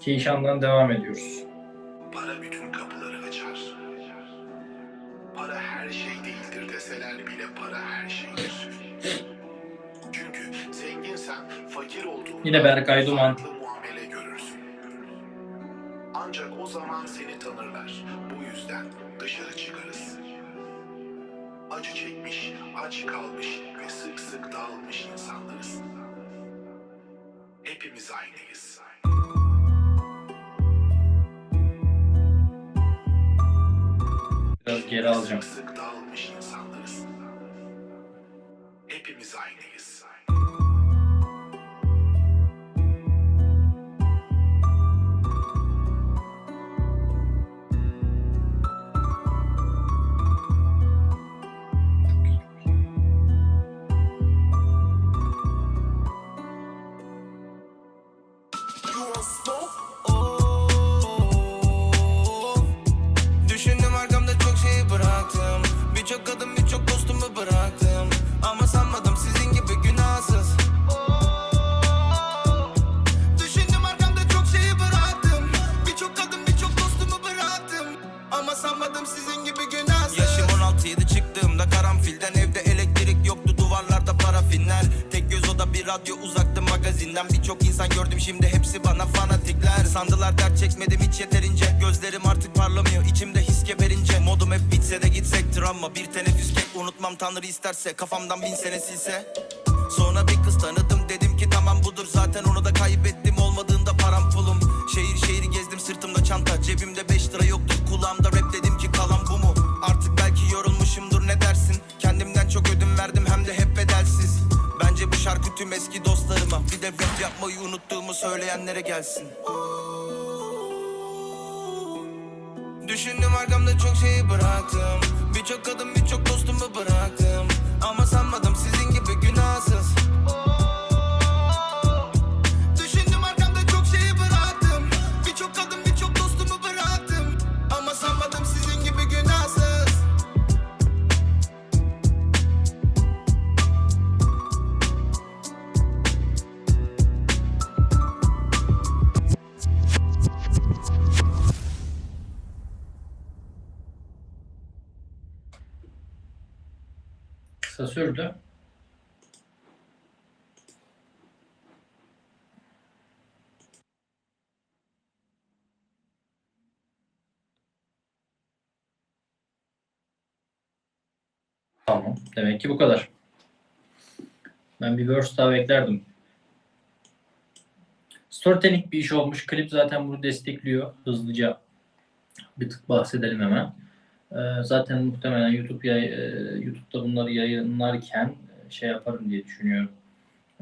Keyşan'dan devam ediyoruz. Para bütün kapıları açar. Para her şey değildir deseler bile para her şeydir. Çünkü zenginsen fakir olduğunda Yine Berkay Duman. muamele görürsün. Ancak o zaman seni tanırlar. Bu yüzden dışarı çıkarız. Acı çekmiş, aç kalmış ve sık sık dağılmış insanlarız. Hepimiz aynıyız. Geri alacağım. Hepimiz aynıyız. Gördüm şimdi hepsi bana fanatikler. Sandılar dert çekmedim hiç yeterince. Gözlerim artık parlamıyor içimde his geberince. Modum hep bitse de gitsek travma Bir teneffüs kek unutmam tanrı isterse. Kafamdan bin sene silse. Sonra bir kız tanıdım dedim ki tamam budur. Zaten onu da kaybettim. Olmadığında param pulum. Şehir şehir gezdim sırtımda çanta. Cebimde 5 lira yoktu tüm eski dostlarıma. Bir de rap yapmayı unuttuğumu söyleyenlere gelsin. Düşündüm arkamda çok şeyi bıraktım. Birçok kadın birçok dostumu bıraktım. Ama sanmadım Kısa sürdü. Tamam. Demek ki bu kadar. Ben bir verse daha beklerdim. Storytelling bir iş olmuş. Klip zaten bunu destekliyor. Hızlıca bir tık bahsedelim hemen. Ee, zaten muhtemelen YouTube yay, e, YouTube'da bunları yayınlarken e, şey yaparım diye düşünüyorum.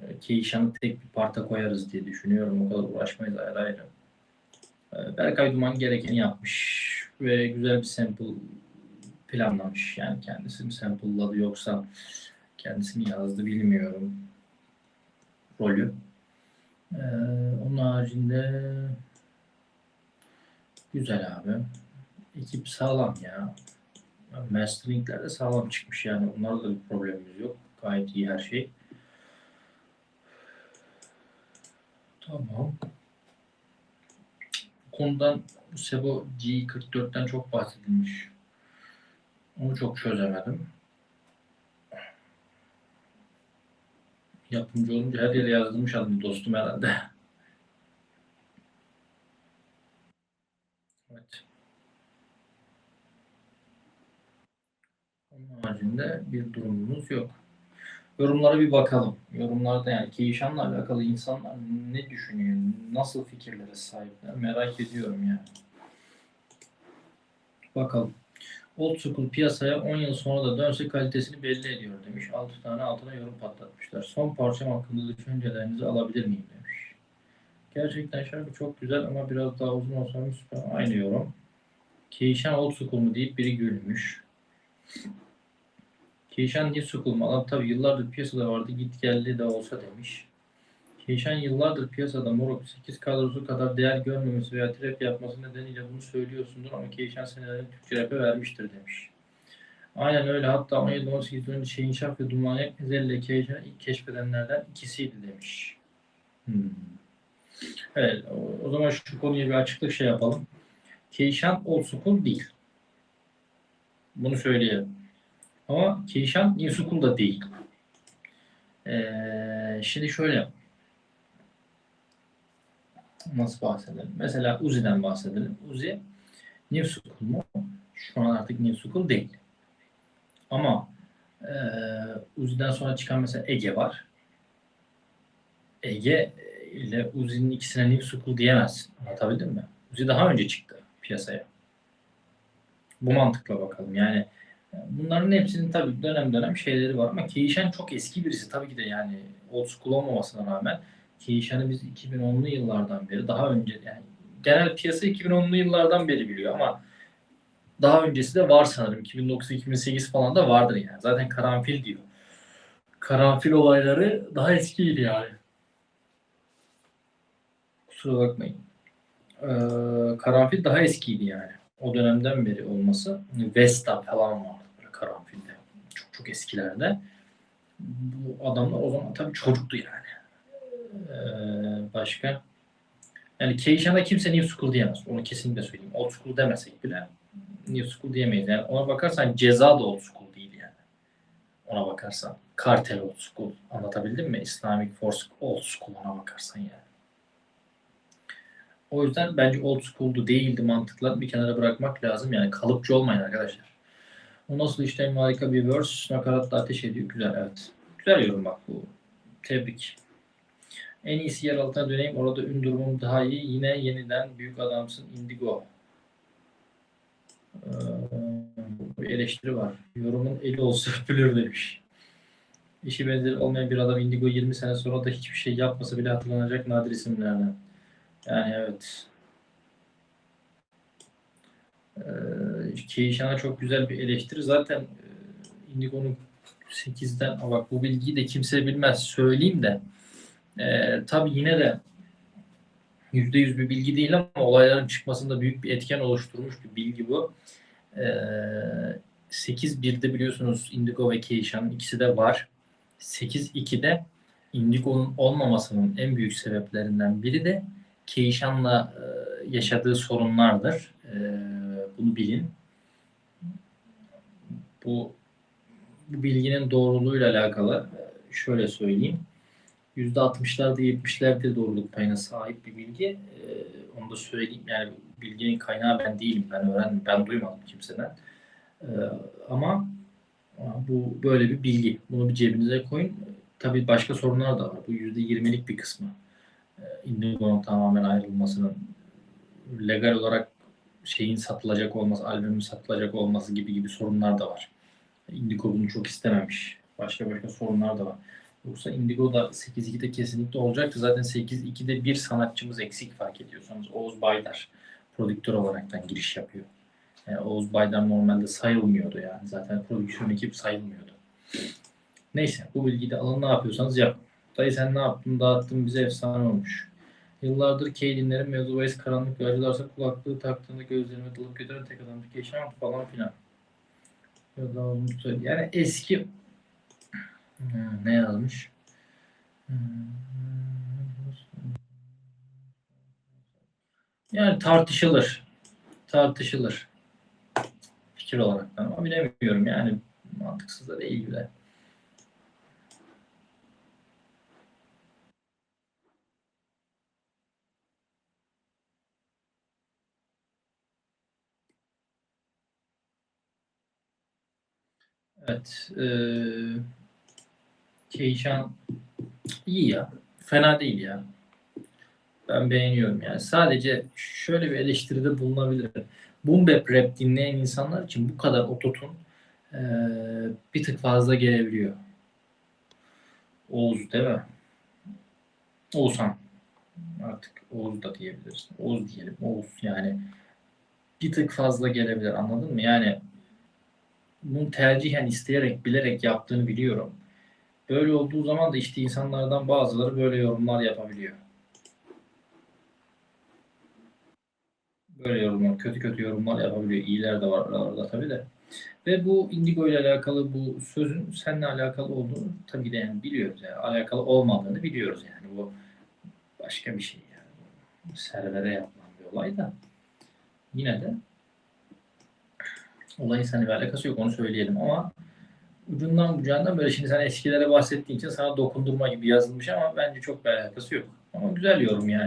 E, Keyşan'ı tek bir parta koyarız diye düşünüyorum. O kadar uğraşmayız ayrı ayrı. E, Berkay Duman gerekeni yapmış ve güzel bir sample planlamış. Yani kendisi mi sample'ladı yoksa kendisi mi yazdı bilmiyorum rolü. E, onun haricinde güzel abi. Ekip sağlam ya. Mastering'ler de sağlam çıkmış yani. Onlarda da bir problemimiz yok. Gayet iyi her şey. Tamam. Bu konudan Sebo G44'ten çok bahsedilmiş. Onu çok çözemedim. Yapımcı olunca her yere yazdırmış adını dostum herhalde. Evet. Onun haricinde bir durumumuz yok. Yorumlara bir bakalım. Yorumlarda yani Keyşan'la alakalı insanlar ne düşünüyor? Nasıl fikirlere sahipler? Merak ediyorum yani. Bakalım. Old School piyasaya 10 yıl sonra da dönse kalitesini belli ediyor demiş. 6 tane altına yorum patlatmışlar. Son parçam hakkında düşüncelerinizi alabilir miyim demiş. Gerçekten şarkı çok güzel ama biraz daha uzun olsa süper. Aynı yorum. Keyşan Old School mu deyip biri gülmüş. Keyşan mu? Adam tabii yıllardır piyasada vardı. Git geldi de olsa demiş. Keyşan yıllardır piyasada moruk 8 kadrosu kadar değer görmemesi veya trap yapması nedeniyle bunu söylüyorsundur ama Keyşan senelerini Türkçe rap'e vermiştir demiş. Aynen öyle. Hatta 17-18 önce Şeyin Şaf ve Dumanyak Ezel ile Keyşan'ı ilk keşfedenlerden ikisiydi demiş. Hmm. Evet, o, o zaman şu konuya bir açıklık şey yapalım. Keişan old school değil. Bunu söyleyelim. Ama new school da değil. Ee, şimdi şöyle nasıl bahsedelim? Mesela Uzi'den bahsedelim. Uzi school mu? Şu an artık school değil. Ama ee, Uzi'den sonra çıkan mesela Ege var. Ege ile Uzi'nin ikisine School diyemezsin. Anlatabildim mi? Uzi daha önce çıktı piyasaya. Bu mantıkla bakalım. Yani bunların hepsinin tabii dönem dönem şeyleri var ama Keişan çok eski birisi. Tabii ki de yani old school olmamasına rağmen Keişan'ı biz 2010'lu yıllardan beri daha önce yani genel piyasa 2010'lu yıllardan beri biliyor ama daha öncesi de var sanırım. 2009-2008 falan da vardır yani. Zaten karanfil diyor. Karanfil olayları daha eskiydi yani. Kusura bakmayın. Ee, karanfil daha eskiydi yani. O dönemden beri olması. Vesta falan karanfilde. Çok eskilerde. Bu adamlar o zaman tabii çocuktu yani. Ee, başka? Yani Keişan'a kimse New School diyemez. Onu kesinlikle söyleyeyim. Old School demesek bile New School diyemeyiz. Yani ona bakarsan ceza da Old School değil yani. Ona bakarsan. Kartel Old School. Anlatabildim mi? Islamic Force Old School ona bakarsan yani. O yüzden bence old school'du değildi mantıkla bir kenara bırakmak lazım. Yani kalıpçı olmayın arkadaşlar. O nasıl işte harika bir verse nakaratla ateş ediyor. Güzel evet. Güzel yorum bak bu. Tebrik. En iyisi yer altına döneyim. Orada ün durumum daha iyi. Yine yeniden büyük adamsın Indigo. Ee, bir eleştiri var. Yorumun eli olsa öpülür demiş. İşi benzeri olmayan bir adam Indigo 20 sene sonra da hiçbir şey yapmasa bile hatırlanacak nadir isimlerden. Yani evet. Keişan'a çok güzel bir eleştiri. Zaten e, Indigo'nun 8'den Aa bak bu bilgiyi de kimse bilmez. Söyleyeyim de e, tabii yine de %100 bir bilgi değil ama olayların çıkmasında büyük bir etken oluşturmuş bir bilgi bu. E, 8-1'de biliyorsunuz Indigo ve Keişan'ın ikisi de var. 8-2'de Indigo'nun olmamasının en büyük sebeplerinden biri de Keişan'la e, yaşadığı sorunlardır. E, bunu bilin. Bu, bu bilginin doğruluğuyla alakalı e, şöyle söyleyeyim. %60'larda 70'lerde doğruluk payına sahip bir bilgi. E, onu da söyleyeyim. Yani bilginin kaynağı ben değilim. Ben öğrendim. Ben duymadım kimseden. E, ama bu böyle bir bilgi. Bunu bir cebinize koyun. Tabii başka sorunlar da var. Bu %20'lik bir kısmı. Indigo'nun tamamen ayrılmasının legal olarak şeyin satılacak olması, albümün satılacak olması gibi gibi sorunlar da var. Indigo bunu çok istememiş. Başka başka sorunlar da var. Yoksa Indigo da 8-2'de kesinlikle olacaktı. Zaten 8-2'de bir sanatçımız eksik fark ediyorsanız. Oğuz Baydar prodüktör olaraktan giriş yapıyor. Yani Oğuz Baydar normalde sayılmıyordu yani. Zaten prodüksiyon ekip sayılmıyordu. Neyse bu bilgiyi de alın ne yapıyorsanız yapın. Dayı sen ne yaptın dağıttın bize efsane olmuş. Yıllardır Kay dinlerim mevzu bahis karanlık ve acılarsa kulaklığı taktığında gözlerime dalıp götüren tek adamdı yaşam falan filan. Ya da söyle- Yani eski ne yazmış? Yani tartışılır. Tartışılır. Fikir olarak ama bilemiyorum yani mantıksız da değil bile. Evet. eee Keişan iyi ya. Fena değil ya. Ben beğeniyorum yani. Sadece şöyle bir eleştiride bulunabilirim. Boom bap rap dinleyen insanlar için bu kadar ototun eee, bir tık fazla gelebiliyor. Oğuz değil mi? Oğuzhan. Artık Oğuz da diyebiliriz. Oğuz diyelim. Oğuz yani bir tık fazla gelebilir anladın mı? Yani bunu tercihen isteyerek bilerek yaptığını biliyorum. Böyle olduğu zaman da işte insanlardan bazıları böyle yorumlar yapabiliyor. Böyle yorumlar, kötü kötü yorumlar yapabiliyor. İyiler de var aralarda tabii de. Ve bu Indigo ile alakalı bu sözün seninle alakalı olduğunu tabii de yani biliyoruz. Yani alakalı olmadığını biliyoruz yani. Bu başka bir şey yani. servere yapılan bir olay da yine de olayın seninle bir alakası yok onu söyleyelim ama ucundan bucağından böyle şimdi sen eskilere bahsettiğin için sana dokundurma gibi yazılmış ama bence çok bir alakası yok. Ama güzel yorum yani.